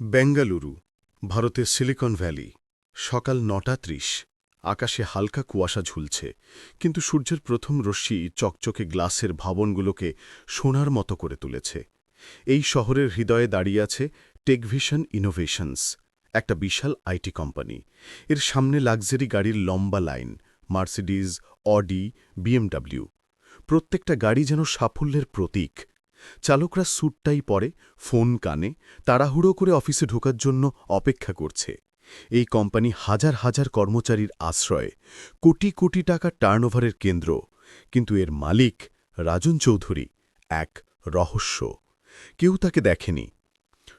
বেঙ্গালুরু, ভারতের silicon valley, সকাল নটা ত্রিশ, আকাশে হালকা কুয়াশা ঝুলছে, কিন্তু সূর্যের প্রথম রশ্মি চকচকে গ্লাসের ভবনগুলোকে সোনার মতো করে তুলেছে। এই শহরের হৃদয়ে দাঁড়িয়ে আছে টেকভিশন ইনোভেশনস, একটা বিশাল আইটি কোম্পানি। এর সামনে লাক্সারি গাড়ির লম্বা লাইন, মার্সিডিজ, অডি, বিএমডব্লিউ। প্রত্যেকটা গাড়ি যেন সাফল্যের প্রতীক। চালকরা স্যুটটাই পরে, ফোন কানে, তাড়াহুড়ো করে অফিসে ঢোকার জন্য অপেক্ষা করছে। এই কোম্পানি হাজার হাজার কর্মচারীর আশ্রয়, কোটি কোটি টাকা টার্নওভারের কেন্দ্র। কিন্তু এর মালিক রাজন চৌধুরী, এক রহস্য। কেউ তাকে দেখেনি।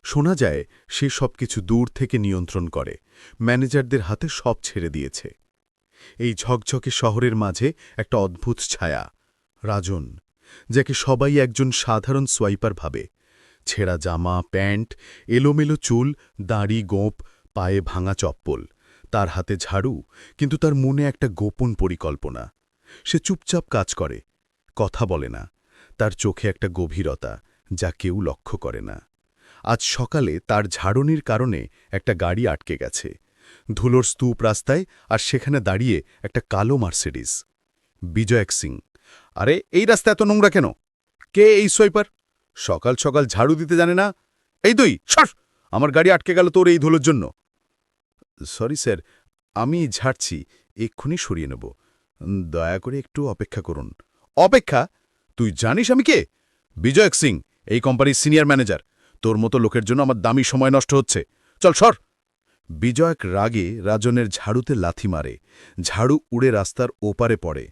শোনা যায়, সে সবকিছু দূর থেকে নিয়ন্ত্রণ করে, ম্যানেজারদের হাতে সব ছেড়ে দিয়েছে। এই ঝকঝকে শহরের মাঝে একটা অদ্ভুত ছায়া। রাজন যাকে সবাই একজন সাধারণ সোয়াইপার ভাবে। ছেঁড়া জামা, প্যান্ট, এলোমেলো চুল, দাড়ি গোঁপ পায়ে ভাঙা চপ্পল, তার হাতে ঝাড়ু, কিন্তু তার মনে একটা গোপন পরিকল্পনা। সে চুপচাপ কাজ করে, কথা বলে না, তার চোখে একটা গভীরতা যা কেউ লক্ষ্য করে না। আজ সকালে তার ঝাড়নির কারণে একটা গাড়ি আটকে গেছে, ধুলোর স্তূপ রাস্তায় আর সেখানে দাঁড়িয়ে একটা কালো মার্সিডিস। বিজয়ক সিং আরে, এই রাস্তা এত নোংরা কেন? কে এই সোয়াইপার সকাল সকাল ঝাড়ু দিতে জানে না? এই দুই সর! আমার গাড়ি আটকে গেল তোর এই ধুলোর জন্য। সরি স্যার, আমি ঝাড়ছি, এক্ষুনি সরিয়ে নেব। দয়া করে একটু অপেক্ষা করুন। অপেক্ষা? তুই জানিস আমি কে? বিজয়ক সিং, এই কোম্পানির সিনিয়র ম্যানেজার। তোর মতো লোকের জন্য আমার দামি সময় নষ্ট হচ্ছে। চল, সর! বিজয়ক রাগে রাজনের ঝাড়ুতে লাথি মারে। ঝাড়ু উড়ে রাস্তার ওপারে পড়ে।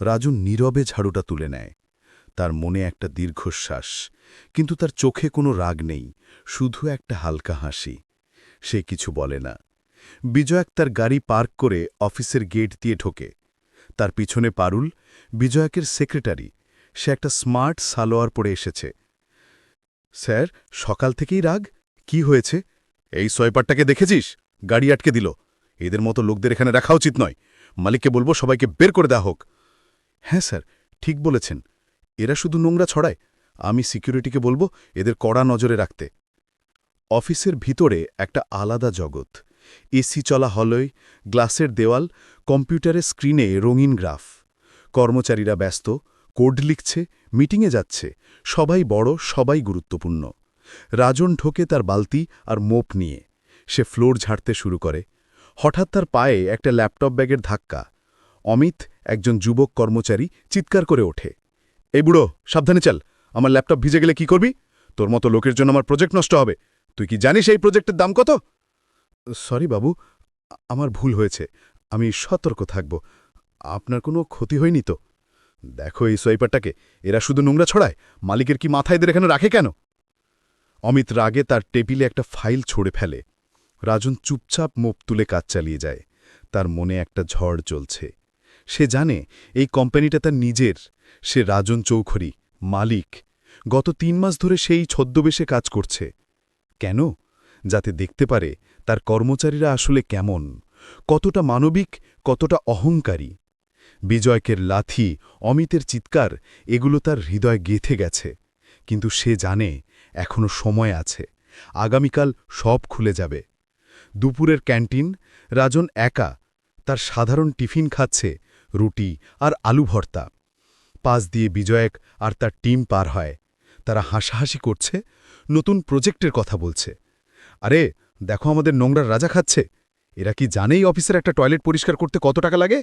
রাজু নীরবে ঝাড়ুটা তুলে নেয়। তার মনে একটা দীর্ঘশ্বাস, কিন্তু তার চোখে কোনো রাগ নেই, শুধু একটা হালকা হাসি। সে কিছু বলে না। বিজয়ক তার গাড়ি পার্ক করে অফিসের গেট দিয়ে ঢোকে। তার পিছনে পারুল, বিজয়কের সেক্রেটারি। সে একটা স্মার্ট সালোয়ার পরে এসেছে। স্যার, সকাল থেকেই রাগ? কি হয়েছে? এই সোয়েপারটাকে দেখেছিস? গাড়ি আটকে দিল। এদের মতো লোকদের এখানে রাখা উচিত নয়। মালিককে বলব সবাইকে বের করে দেওয়া হোক। হ্যাঁ স্যার, ঠিক বলেছেন। এরা শুধু নোংরা ছড়ায়। আমি সিকিউরিটিকে বলব এদের কড়া নজরে রাখতে। অফিসের ভিতরে একটা আলাদা জগৎ। এসি চলা হলয় গ্লাসের দেওয়াল, কম্পিউটারের স্ক্রিনে রঙিন গ্রাফ। কর্মচারীরা ব্যস্ত, কোড লিখছে, মিটিংয়ে যাচ্ছে। সবাই বড়, সবাই গুরুত্বপূর্ণ। রাজন ঢোকে তার বালতি আর মোপ নিয়ে। সে ফ্লোর ঝাড়তে শুরু করে। হঠাৎ তার পায়ে একটা ল্যাপটপ ব্যাগের ধাক্কা। অমিত একজন যুবক কর্মচারী চিৎকার করে ওঠে। এই বুড়ো, সাবধানে চল। আমার ল্যাপটপ ভিজে গেলে কি করবি? তোর মতো লোকের জন্য আমার প্রজেক্ট নষ্ট হবে। তুই কি জানিস এই প্রজেক্টের দাম কত? সরি বাবু, আমার ভুল হয়েছে। আমি সতর্ক থাকব। আপনার কোনো ক্ষতি হয়নি তো? দেখো এই সোয়াইপারটাকে। এরা শুধু নোংরা ছড়ায়। মালিকের কি মাথায় এদের এখানে রাখে কেন? অমিত রাগে তার টেবিলে একটা ফাইল ছড়ে ফেলে। রাজন চুপচাপ মুখ তুলে কাজ চালিয়ে যায়। তার মনে একটা ঝড় চলছে সে জানে এই কোম্পানিটা তার নিজের। সে রাজন চৌখরি মালিক। গত তিন মাস ধরে সেই ছদ্মবেশে কাজ করছে। কেন? যাতে দেখতে পারে তার কর্মচারীরা আসলে কেমন, কতটা মানবিক, কতটা অহংকারী। বিজয়কের লাথি, অমিতের চিৎকার, এগুলো তার হৃদয় গেথে গেছে। কিন্তু সে জানে এখনও সময় আছে। আগামীকাল সব খুলে যাবে। দুপুরের ক্যান্টিন, রাজন একা, তার সাধারণ টিফিন খাচ্ছে রুটি আর আলু ভর্তা। পাশ দিয়ে বিজয়ক আর তার টিম পার হয়। তারা হাসাহাসি করছে, নতুন প্রজেক্টের কথা বলছে। আরে, দেখো আমাদের নোংরার রাজা খাচ্ছে। এরা কি জানেই অফিসের একটা টয়লেট পরিষ্কার করতে কত টাকা লাগে?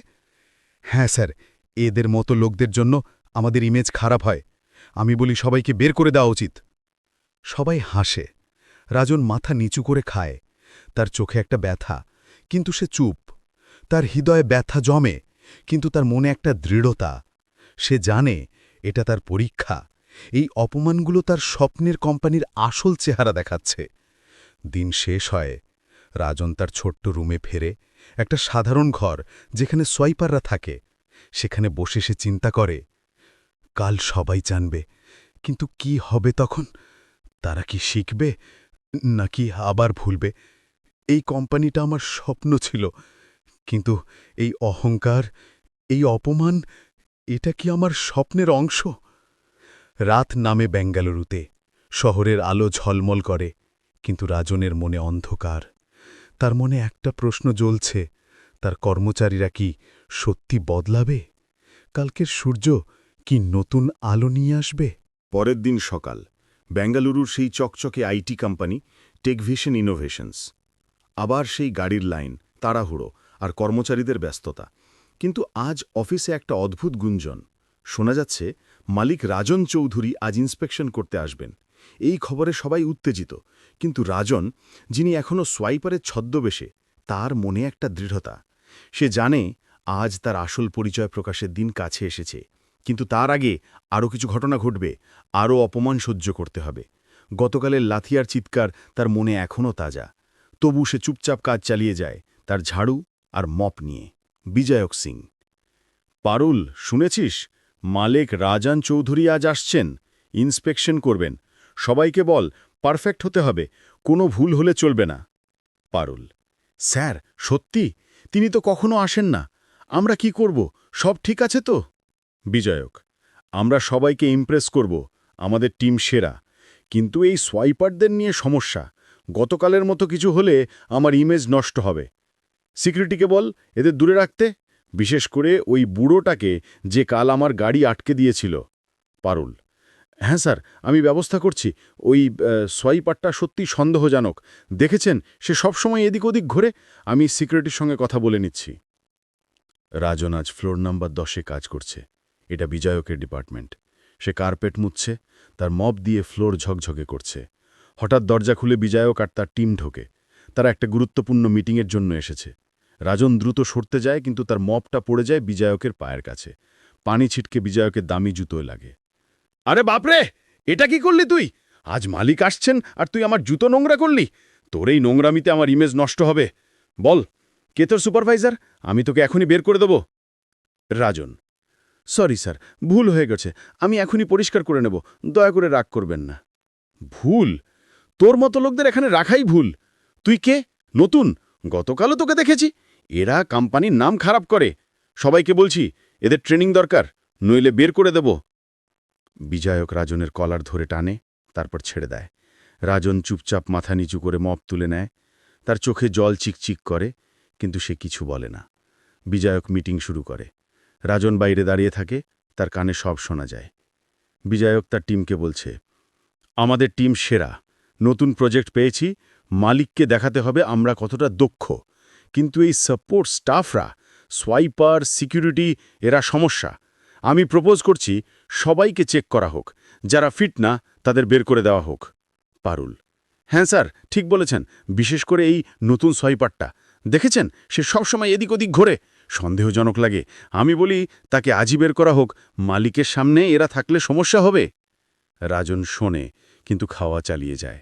হ্যাঁ স্যার, এদের মতো লোকদের জন্য আমাদের ইমেজ খারাপ হয়। আমি বলি সবাইকে বের করে দেওয়া উচিত। সবাই হাসে। রাজন মাথা নিচু করে খায়। তার চোখে একটা ব্যথা, কিন্তু সে চুপ। তার হৃদয়ে ব্যথা জমে। কিন্তু তার মনে একটা দৃঢ়তা। সে জানে এটা তার পরীক্ষা। এই অপমানগুলো তার স্বপ্নের কোম্পানির আসল চেহারা দেখাচ্ছে। দিন শেষ হয়। রাজন তার ছোট্ট রুমে ফেরে একটা সাধারণ ঘর যেখানে সোয়াইপাররা থাকে। সেখানে বসে সে চিন্তা করে, কাল সবাই জানবে, কিন্তু কি হবে তখন? তারা কি শিখবে, নাকি আবার ভুলবে? এই কোম্পানিটা আমার স্বপ্ন ছিল। কিন্তু এই অহংকার, এই অপমান, এটা কি আমার স্বপ্নের অংশ? রাত নামে বেঙ্গালুরুতে, শহরের আলো ঝলমল করে, কিন্তু রাজনের মনে অন্ধকার। তার মনে একটা প্রশ্ন জ্বলছে, তার কর্মচারীরা কি সত্যি বদলাবে? কালকের সূর্য কি নতুন আলো নিয়ে আসবে? পরের দিন সকাল, বেঙ্গালুরুর সেই চকচকে আইটি কোম্পানি টেকভিশন ইনোভেশনস আবার সেই গাড়ির লাইন, তাড়াহুড়ো আর কর্মচারীদের ব্যস্ততা। কিন্তু আজ অফিসে একটা অদ্ভুত গুঞ্জন। শোনা যাচ্ছে, মালিক রাজন চৌধুরী আজ ইন্সপেকশন করতে আসবেন। এই খবরে সবাই উত্তেজিত। কিন্তু রাজন, যিনি এখনও সোয়াইপারের ছদ্মবেশে, তার মনে একটা দৃঢ়তা। সে জানে, আজ তার আসল পরিচয় প্রকাশের দিন কাছে এসেছে। কিন্তু তার আগে আরও কিছু ঘটনা ঘটবে, আরও অপমান সহ্য করতে হবে। গতকালের লাথিয়ার চিৎকার তার মনে এখনও তাজা। তবু সে চুপচাপ কাজ চালিয়ে যায়, তার ঝাড়ু আর মপ নিয়ে। বিজয়ক সিং। পারুল, শুনেছিস? মালেক রাজান চৌধুরী আজ আসছেন। ইন্সপেকশন করবেন। সবাইকে বল, পারফেক্ট হতে হবে। কোনো ভুল হলে চলবে না। পারুল। স্যার, সত্যি? তিনি তো কখনো আসেন না। আমরা কি করব? সব ঠিক আছে তো? বিজয়ক। আমরা সবাইকে ইমপ্রেস করব। আমাদের টিম সেরা। কিন্তু এই সোয়াইপারদের নিয়ে সমস্যা। গতকালের মতো কিছু হলে আমার ইমেজ নষ্ট হবে। সিকিউরিটিকে বল, এদের দূরে রাখতে, বিশেষ করে ওই বুড়োটাকে যে কাল আমার গাড়ি আটকে দিয়েছিল। পারুল হ্যাঁ স্যার, আমি ব্যবস্থা করছি। ওই সোয়াইপারটা সত্যি সন্দেহজনক। দেখেছেন, সে সবসময় এদিক ওদিক ঘুরে। আমি সিকিউরিটির সঙ্গে কথা বলে নিচ্ছি। রাজন আজ ফ্লোর নাম্বার দশে কাজ করছে। এটা বিজয়কের ডিপার্টমেন্ট। সে কার্পেট মুছছে, তার মব দিয়ে ফ্লোর ঝকঝকে করছে। হঠাৎ দরজা খুলে বিজয়ক আর তার টিম ঢোকে। তারা একটা গুরুত্বপূর্ণ মিটিংয়ের জন্য এসেছে। রাজন দ্রুত সরতে যায়, কিন্তু তার মপটা পড়ে যায় বিজয়কের পায়ের কাছে। পানি ছিটকে বিজয়কের দামি জুতোয় লাগে। আরে বাপরে! এটা কি করলি তুই? আজ মালিক আসছেন আর তুই আমার জুতো নোংরা করলি। তোর এই নোংরামিতে আমার ইমেজ নষ্ট হবে। বল, কে তোর সুপারভাইজার আমি তোকে এখনই বের করে দেব। রাজন, সরি স্যার, ভুল হয়ে গেছে। আমি এখনই পরিষ্কার করে নেব। দয়া করে রাগ করবেন না। ভুল? তোর মতো লোকদের এখানে রাখাই ভুল। তুই কে? নতুন? গতকালও তোকে দেখেছি। এরা কোম্পানির নাম খারাপ করে। সবাইকে বলছি, এদের ট্রেনিং দরকার, নইলে বের করে দেব। বিজায়ক রাজনের কলার ধরে টানে, তারপর ছেড়ে দেয়। রাজন চুপচাপ মাথা নিচু করে মপ তুলে নেয়। তার চোখে জল চিকচিক করে, কিন্তু সে কিছু বলে না। বিজায়ক মিটিং শুরু করে। রাজন বাইরে দাঁড়িয়ে থাকে, তার কানে সব শোনা যায়। বিজায়ক তার টিমকে বলছে, আমাদের টিম সেরা। নতুন প্রজেক্ট পেয়েছি, মালিককে দেখাতে হবে আমরা কতটা দক্ষ। কিন্তু এই সাপোর্ট স্টাফরা সোয়াইপার সিকিউরিটি এরা সমস্যা। আমি প্রপোজ করছি সবাইকে চেক করা হোক, যারা ফিট না, তাদের বের করে দেওয়া হোক। পারুল। হ্যাঁ স্যার, ঠিক বলেছেন, বিশেষ করে এই নতুন সোয়াইপারটা দেখেছেন, সে সবসময় এদিক ওদিক ঘোরে, সন্দেহজনক লাগে। আমি বলি, তাকে আজই বের করা হোক, মালিকের সামনে এরা থাকলে সমস্যা হবে। রাজন শোনে, কিন্তু খাওয়া চালিয়ে যায়।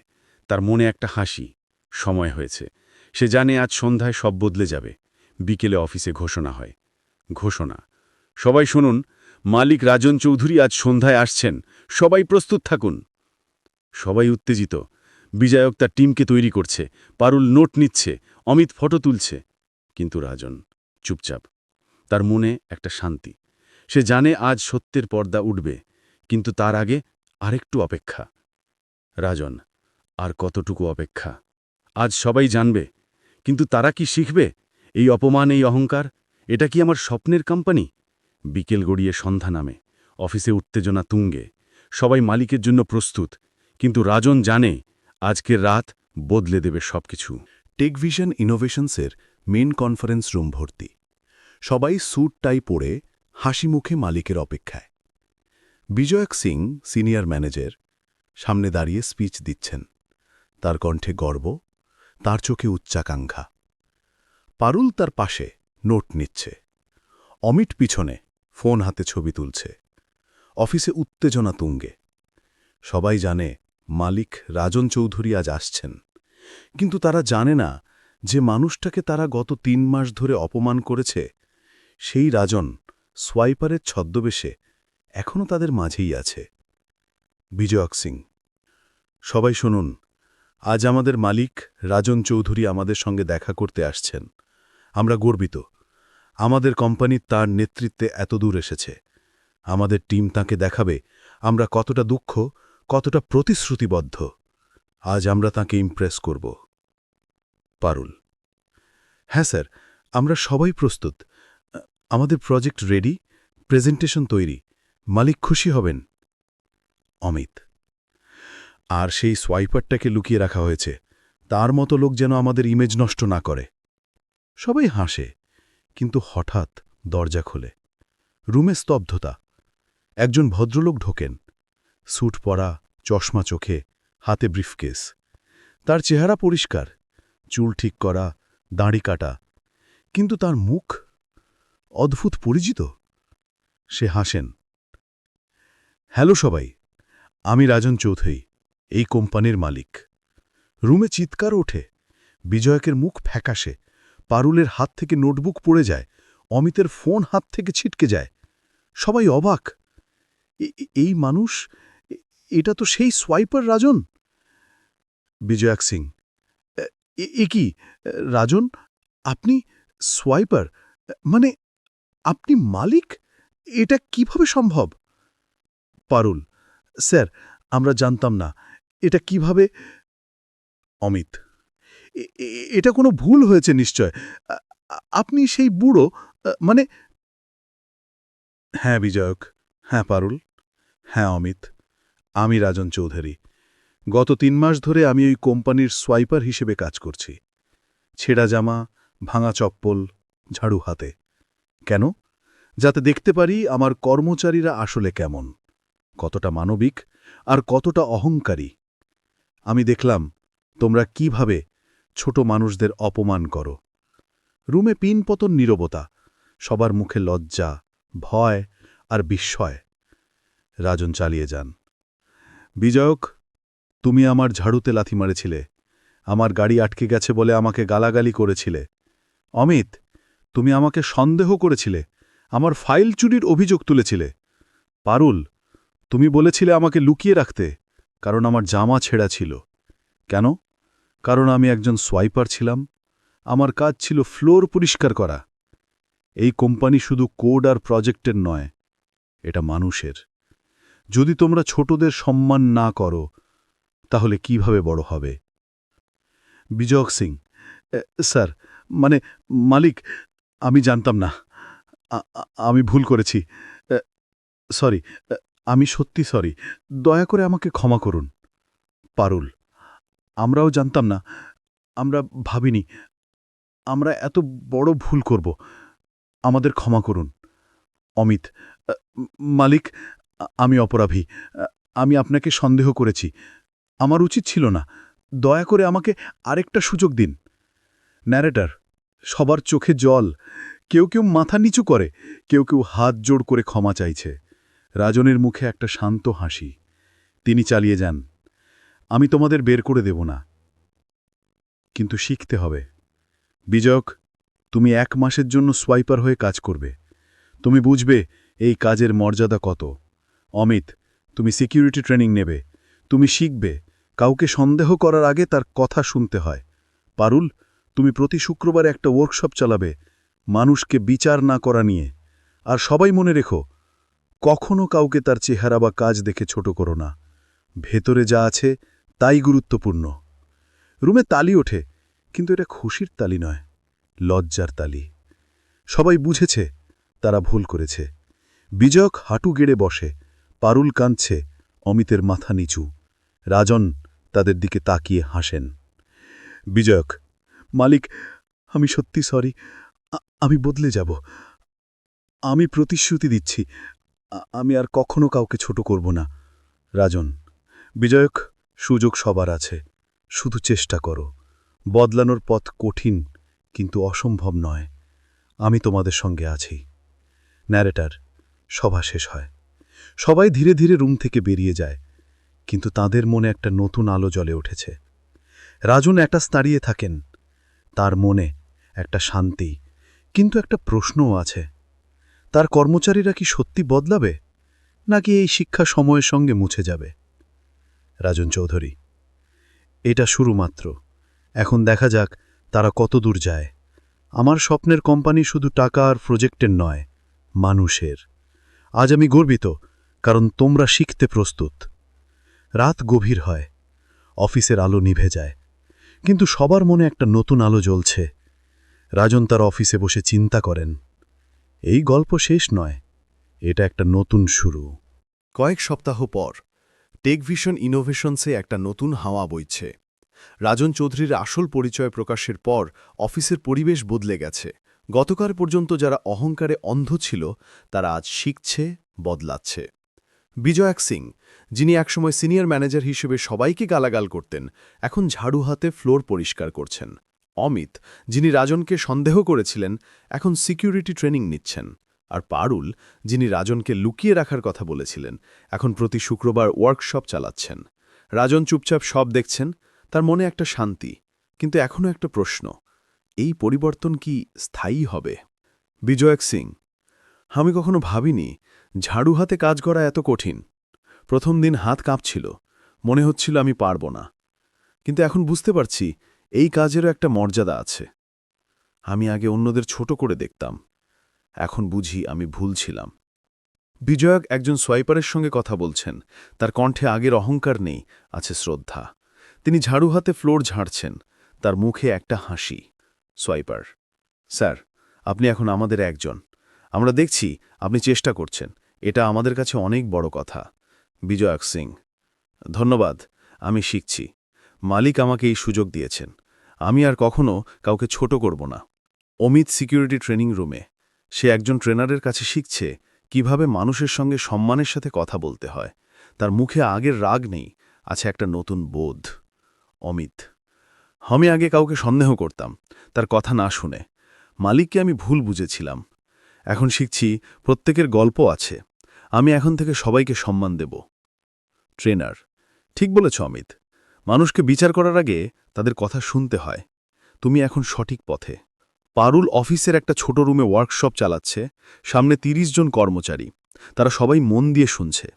তার মনে একটা হাসি, সময় হয়েছে। সে জানে আজ সন্ধ্যায় সব বদলে যাবে। বিকেলে অফিসে ঘোষণা হয়। ঘোষণা। সবাই শুনুন, মালিক রাজন চৌধুরী আজ সন্ধ্যায় আসছেন। সবাই প্রস্তুত থাকুন। সবাই উত্তেজিত। বিজয়ক তার টিমকে তৈরি করছে। পারুল নোট নিচ্ছে। অমিত ফটো তুলছে। কিন্তু রাজন চুপচাপ। তার মনে একটা শান্তি। সে জানে আজ সত্যের পর্দা উঠবে। কিন্তু তার আগে আরেকটু অপেক্ষা। রাজন, আর কতটুকু অপেক্ষা? আজ সবাই জানবে। কিন্তু তারা কি শিখবে? এই অপমান, এই অহংকার, এটা কি আমার স্বপ্নের কোম্পানি? বিকেল গড়িয়ে সন্ধ্যা নামে, অফিসে উত্তেজনা তুঙ্গে, সবাই মালিকের জন্য প্রস্তুত, কিন্তু রাজন জানে, আজকের রাত বদলে দেবে সবকিছু। টেকভিশন ইনোভেশনসের মেন কনফারেন্স রুম ভর্তি। সবাই স্যুট, টাই পরে হাসি মুখে মালিকের অপেক্ষায়। বিজয়ক সিং, সিনিয়র ম্যানেজার, সামনে দাঁড়িয়ে স্পিচ দিচ্ছেন। তার কণ্ঠে গর্ব তার চোখে উচ্চাকাঙ্ক্ষা। পারুল তার পাশে নোট নিচ্ছে। অমিট পিছনে ফোন হাতে ছবি তুলছে। অফিসে উত্তেজনা তুঙ্গে। সবাই জানে মালিক রাজন চৌধুরী আজ আসছেন। কিন্তু তারা জানে না যে মানুষটাকে তারা গত তিন মাস ধরে অপমান করেছে, সেই রাজন সোয়াইপারের ছদ্মবেশে এখনও তাদের মাঝেই আছে। বিজয়ক সিং। সবাই শুনুন। আজ আমাদের মালিক রাজন চৌধুরী আমাদের সঙ্গে দেখা করতে আসছেন। আমরা গর্বিত। আমাদের কোম্পানি তার নেতৃত্বে এত দূর এসেছে। আমাদের টিম তাকে দেখাবে আমরা কতটা দুঃখ, কতটা প্রতিশ্রুতিবদ্ধ। আজ আমরা তাকে ইমপ্রেস করব। পারুল। হ্যাঁ স্যার, আমরা সবাই প্রস্তুত। আমাদের প্রজেক্ট রেডি প্রেজেন্টেশন তৈরি। মালিক খুশি হবেন। অমিত। আর সেই সোয়াইপারটাকে লুকিয়ে রাখা হয়েছে। তার মতো লোক যেন আমাদের ইমেজ নষ্ট না করে। সবাই হাসে, কিন্তু হঠাৎ দরজা খোলে। রুমে স্তব্ধতা। একজন ভদ্রলোক ঢোকেন। স্যুট পরা, চশমা চোখে, হাতে ব্রিফকেস। তার চেহারা পরিষ্কার। চুল ঠিক করা, দাড়ি কাটা। কিন্তু তার মুখ অদ্ভুত পরিচিত। সে হাসেন, হ্যালো সবাই, আমি রাজন চৌধুরী। এই কোম্পানির মালিক। রুমে চিৎকার ওঠে। বিজয়কের মুখ ফ্যাকাশে। পারুলের হাত থেকে নোটবুক পড়ে যায়। অমিতের ফোন হাত থেকে ছিটকে যায়। সবাই অবাক। এই মানুষ? এটা তো সেই সোয়াইপার রাজন? বিজয়াক সিং। এ কি? রাজন, আপনি সোয়াইপার? মানে আপনি মালিক? এটা কীভাবে সম্ভব? পারুল, স্যার, আমরা জানতাম না। এটা কীভাবে? অমিত এটা কোনো ভুল হয়েছে নিশ্চয়? আপনি সেই বুড়ো মানে হ্যাঁ বিজয়ক হ্যাঁ পারুল হ্যাঁ অমিত, আমি রাজন চৌধুরী। গত তিন মাস ধরে আমি ওই কোম্পানির সোয়াইপার হিসেবে কাজ করছি। ছেঁড়া জামা, ভাঙা চপ্পল, ঝাড়ু হাতে। কেন? যাতে দেখতে পারি আমার কর্মচারীরা আসলে কেমন, কতটা মানবিক আর কতটা অহংকারী। আমি দেখলাম, তোমরা কীভাবে ছোট মানুষদের অপমান করো। রুমে পিনপতন নীরবতা, সবার মুখে লজ্জা, ভয় আর বিস্ময়। রাজন চালিয়ে যান। বিজয়ক, তুমি আমার ঝাড়ুতে লাথি মারেছিলে, আমার গাড়ি আটকে গেছে বলে আমাকে গালাগালি করেছিলে। অমিত, তুমি আমাকে সন্দেহ করেছিলে, আমার ফাইল চুরির অভিযোগ তুলেছিলে। পারুল, তুমি বলেছিলে আমাকে লুকিয়ে রাখতে। কারণ আমার জামা ছেঁড়া ছিল। কেন? কারণ আমি একজন সোয়াইপার ছিলাম। আমার কাজ ছিল ফ্লোর পরিষ্কার করা। এই কোম্পানি শুধু কোড আর প্রজেক্টের নয়, এটা মানুষের। যদি তোমরা ছোটদের সম্মান না করো, তাহলে কীভাবে বড় হবে? বিজয়ক সিং স্যার মানে মালিক, আমি জানতাম না। আমি ভুল করেছি। সরি আমি সত্যি সরি দয়া করে আমাকে ক্ষমা করুন। পারুল, আমরাও জানতাম না। আমরা ভাবিনি। আমরা এত বড় ভুল করব। আমাদের ক্ষমা করুন। অমিত, মালিক, আমি অপরাধী। আমি আপনাকে সন্দেহ করেছি। আমার উচিত ছিল না। দয়া করে আমাকে আরেকটা সুযোগ দিন। ন্যারেটার সবার চোখে জল। কেউ কেউ মাথা নিচু করে। কেউ কেউ হাত জোড় করে ক্ষমা চাইছে। রাজনের মুখে একটা শান্ত হাসি। তিনি চালিয়ে যান, আমি তোমাদের বের করে দেব না, কিন্তু শিখতে হবে। বিজয়ক, তুমি এক মাসের জন্য সোয়াইপার হয়ে কাজ করবে। তুমি বুঝবে এই কাজের মর্যাদা কত। অমিত, তুমি সিকিউরিটি ট্রেনিং নেবে। তুমি শিখবে, কাউকে সন্দেহ করার আগে তার কথা শুনতে হয়। পারুল, তুমি প্রতি শুক্রবার একটা ওয়ার্কশপ চালাবে, মানুষকে বিচার না করা নিয়ে। আর সবাই মনে রেখো কখনো কাউকে তার চেহারা বা কাজ দেখে ছোট করো না। ভেতরে যা আছে, তাই গুরুত্বপূর্ণ। রুমে তালি ওঠে, কিন্তু এটা খুশির তালি নয়, লজ্জার তালি। সবাই বুঝেছে, তারা ভুল করেছে। বিজয়ক হাঁটু গেড়ে বসে, পারুল কাঁদছে, অমিতের মাথা নিচু। রাজন তাদের দিকে তাকিয়ে হাসেন। বিজয়ক, মালিক, আমি সত্যি সরি আমি বদলে যাব। আমি প্রতিশ্রুতি দিচ্ছি আমি আর কখনো কাউকে ছোট করব না। রাজন, বিজয়ক, সুযোগ সবার আছে। শুধু চেষ্টা করো। বদলানোর পথ কঠিন, কিন্তু অসম্ভব নয়। আমি তোমাদের সঙ্গে আছি। ন্যারেটার, সভা শেষ হয়। সবাই ধীরে ধীরে রুম থেকে বেরিয়ে যায়, কিন্তু তাদের মনে একটা নতুন আলো জ্বলে উঠেছে। রাজন একটা দাঁড়িয়ে থাকেন। তার মনে একটা শান্তি, কিন্তু একটা প্রশ্নও আছে। তার কর্মচারীরা কি সত্যি বদলাবে, নাকি এই শিক্ষা সময়ের সঙ্গে মুছে যাবে? রাজন চৌধুরী, এটা শুরু মাত্র এখন দেখা যাক তারা কত দূর যায়। আমার স্বপ্নের কোম্পানি শুধু টাকা আর প্রজেক্টের নয়, মানুষের। আজ আমি গর্বিত, কারণ তোমরা শিখতে প্রস্তুত। রাত গভীর হয়, অফিসের আলো নিভে যায়, কিন্তু সবার মনে একটা নতুন আলো জ্বলছে। রাজন তার অফিসে বসে চিন্তা করেন। এই গল্প শেষ নয়, এটা একটা নতুন শুরু। কয়েক সপ্তাহ পর টেকভিশন ইনোভেশনসে একটা নতুন হাওয়া বইছে। রাজন চৌধুরীর আসল পরিচয় প্রকাশের পর অফিসের পরিবেশ বদলে গেছে। গতকাল পর্যন্ত যারা অহংকারে অন্ধ ছিল, তারা আজ শিখছে, বদলাচ্ছে। বিজয়াক সিং, যিনি একসময় সিনিয়র ম্যানেজার হিসেবে সবাইকে গালাগাল করতেন, এখন ঝাড়ু হাতে ফ্লোর পরিষ্কার করছেন। অমিত, যিনি রাজনকে সন্দেহ করেছিলেন, এখন সিকিউরিটি ট্রেনিং নিচ্ছেন। আর পারুল, যিনি রাজনকে লুকিয়ে রাখার কথা বলেছিলেন, এখন প্রতি শুক্রবার ওয়ার্কশপ চালাচ্ছেন। রাজন চুপচাপ সব দেখছেন, তার মনে একটা শান্তি, কিন্তু এখনও একটা প্রশ্ন, এই পরিবর্তন কি স্থায়ী হবে? বিজয়ক সিং, আমি কখনো ভাবিনি ঝাড়ু হাতে কাজ করা এত কঠিন। প্রথম দিন হাত কাঁপছিল, মনে হচ্ছিল আমি পারব না। কিন্তু এখন বুঝতে পারছি এই কাজেরও একটা মর্যাদা আছে। আমি আগে অন্যদের ছোট করে দেখতাম। এখন বুঝি আমি ভুল ছিলাম। বিজয়ক একজন সোয়াইপারের সঙ্গে কথা বলছেন। তার কণ্ঠে আগের অহংকার নেই, আছে শ্রদ্ধা। তিনি ঝাড়ু হাতে ফ্লোর ঝাড়ছেন। তার মুখে একটা হাসি। সোয়াইপার, স্যার, আপনি এখন আমাদের একজন। আমরা দেখছি আপনি চেষ্টা করছেন। এটা আমাদের কাছে অনেক বড় কথা। বিজয়ক সিং, ধন্যবাদ, আমি শিখছি। মালিক আমাকে এই সুযোগ দিয়েছেন। আমি আর কখনো কাউকে ছোট করব না। অমিত সিকিউরিটি ট্রেনিং রুমে। সে একজন ট্রেনারের কাছে শিখছে কীভাবে মানুষের সঙ্গে সম্মানের সাথে কথা বলতে হয়। তার মুখে আগের রাগ নেই, আছে একটা নতুন বোধ। অমিত, আমি আগে কাউকে সন্দেহ করতাম, তার কথা না শুনে। মালিককে আমি ভুল বুঝেছিলাম। এখন শিখছি প্রত্যেকের গল্প আছে। আমি এখন থেকে সবাইকে সম্মান দেব। ট্রেনার, ঠিক বলেছ অমিত। মানুষকে বিচার করার আগে তাদের কথা শুনতে হয়। তুমি এখন সঠিক পথে। পারুল অফিসের একটা ছোট রুমে ওয়ার্কশপ চালাচ্ছে, সামনে ৩০ জন কর্মচারী। তারা সবাই মন দিয়ে শুনছে।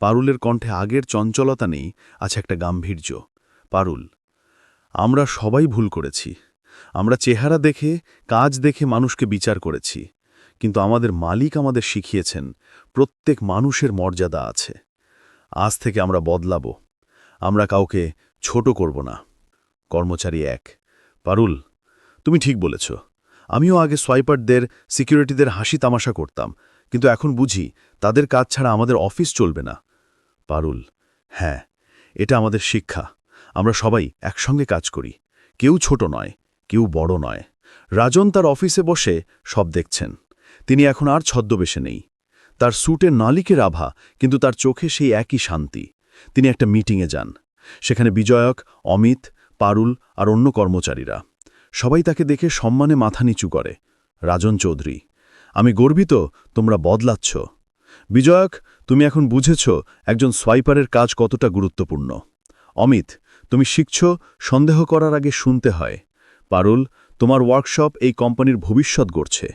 পারুলের কণ্ঠে আগের চঞ্চলতা নেই, আছে একটা গাম্ভীর্য। পারুল, আমরা সবাই ভুল করেছি। আমরা চেহারা দেখে, কাজ দেখে মানুষকে বিচার করেছি। কিন্তু আমাদের মালিক আমাদের শিখিয়েছেন, প্রত্যেক মানুষের মর্যাদা আছে। আজ থেকে আমরা বদলাব। আমরা কাউকে ছোট করব না। কর্মচারী এক। পারুল, তুমি ঠিক বলেছ। আমিও আগে সোয়াইপারদের, সিকিউরিটিদের হাসি তামাশা করতাম, কিন্তু এখন বুঝি তাদের কাজ ছাড়া আমাদের অফিস চলবে না। পারুল হ্যাঁ এটা আমাদের শিক্ষা। আমরা সবাই একসঙ্গে কাজ করি। কেউ ছোট নয়, কেউ বড় নয়। রাজন তার অফিসে বসে সব দেখছেন। তিনি এখন আর ছদ্মবেশে নেই। তার স্যুটের নালিকের আভা, কিন্তু তার চোখে সেই একই শান্তি। তিনি একটা মিটিংয়ে যান। সেখানে বিজয়ক, অমিত পারুল আর অন্য কর্মচারীরা। সবাই তাকে দেখে সম্মানে মাথা নিচু করে। রাজন চৌধুরী, আমি গর্বিত, তোমরা বদলাচ্ছ। বিজয়ক, তুমি এখন বুঝেছ একজন সোয়াইপারের কাজ কতটা গুরুত্বপূর্ণ। অমিত, তুমি শিখছ সন্দেহ করার আগে শুনতে হয়। পারুল, তোমার ওয়ার্কশপ এই কোম্পানির ভবিষ্যৎ গড়ছে।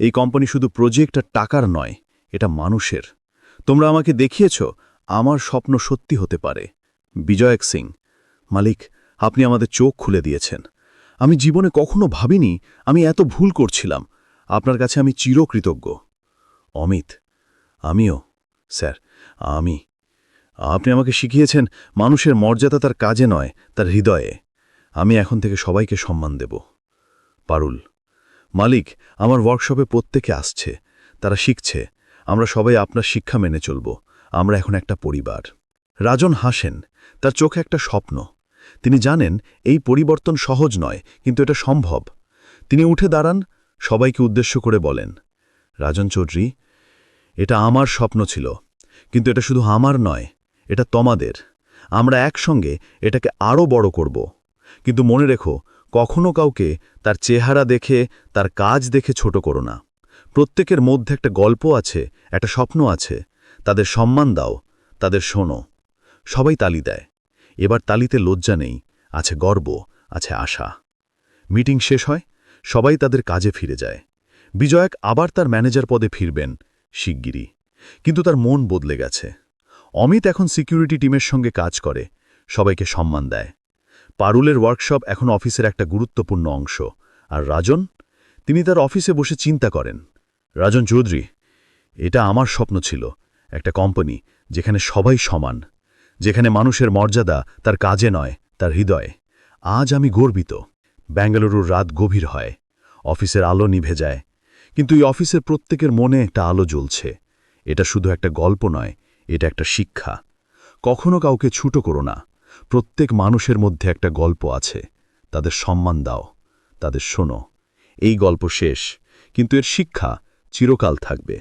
এই কোম্পানি শুধু প্রজেক্ট আর টাকার নয়, এটা মানুষের। তোমরা আমাকে দেখিয়েছ, আমার স্বপ্ন সত্যি হতে পারে। বিজয়ক সিং, মালিক আপনি আমাদের চোখ খুলে দিয়েছেন। আমি জীবনে কখনো ভাবিনি আমি এত ভুল করছিলাম। আপনার কাছে আমি চিরকৃতজ্ঞ। অমিত, আমিও, স্যার, আমি। আপনি আমাকে শিখিয়েছেন মানুষের মর্যাদা তার কাজে নয়, তার হৃদয়ে। আমি এখন থেকে সবাইকে সম্মান দেব। পারুল, মালিক, আমার ওয়ার্কশপে প্রত্যেকে আসছে, তারা শিখছে, আমরা সবাই আপনার শিক্ষা মেনে চলব, আমরা এখন একটা পরিবার। রাজন হাসেন, তার চোখে একটা স্বপ্ন। তিনি জানেন এই পরিবর্তন সহজ নয়, কিন্তু এটা সম্ভব। তিনি উঠে দাঁড়ান, সবাইকে উদ্দেশ্য করে বলেন, রাজন চৌধুরী, এটা আমার স্বপ্ন ছিল, কিন্তু এটা শুধু আমার নয়, এটা তোমাদের। আমরা একসঙ্গে এটাকে আরও বড় করব। কিন্তু মনে রেখো, কখনো কাউকে তার চেহারা দেখে, তার কাজ দেখে ছোট করো না। প্রত্যেকের মধ্যে একটা গল্প আছে, একটা স্বপ্ন আছে। তাদের সম্মান দাও, তাদের শোনো। সবাই তালি দেয়। এবার তালিতে লজ্জা নেই, আছে গর্ব, আছে আশা। মিটিং শেষ হয়, সবাই তাদের কাজে ফিরে যায়। বিজয়ক আবার তার ম্যানেজার পদে ফিরবেন, শিগগিরই। কিন্তু তার মন বদলে গেছে। অমিত এখন সিকিউরিটি টিমের সঙ্গে কাজ করে, সবাইকে সম্মান দেয়। পারুলের ওয়ার্কশপ এখন অফিসের একটা গুরুত্বপূর্ণ অংশ। আর রাজন? তিনি তার অফিসে বসে চিন্তা করেন। রাজন চৌধুরী, এটা আমার স্বপ্ন ছিল, একটা কোম্পানি যেখানে সবাই সমান। যেখানে মানুষের মর্যাদা তার কাজে নয়, তার হৃদয়ে। আজ আমি গর্বিত। ব্যাঙ্গালুরুর রাত গভীর হয়। অফিসের আলো নিভে যায়। কিন্তু এই অফিসের প্রত্যেকের মনে একটা আলো জ্বলছে। এটা শুধু একটা গল্প নয়, এটা একটা শিক্ষা। কখনো কাউকে ছুটো করো না। প্রত্যেক মানুষের মধ্যে একটা গল্প আছে। তাদের সম্মান দাও। তাদের শোনো। এই গল্প শেষ। কিন্তু এর শিক্ষা চিরকাল থাকবে।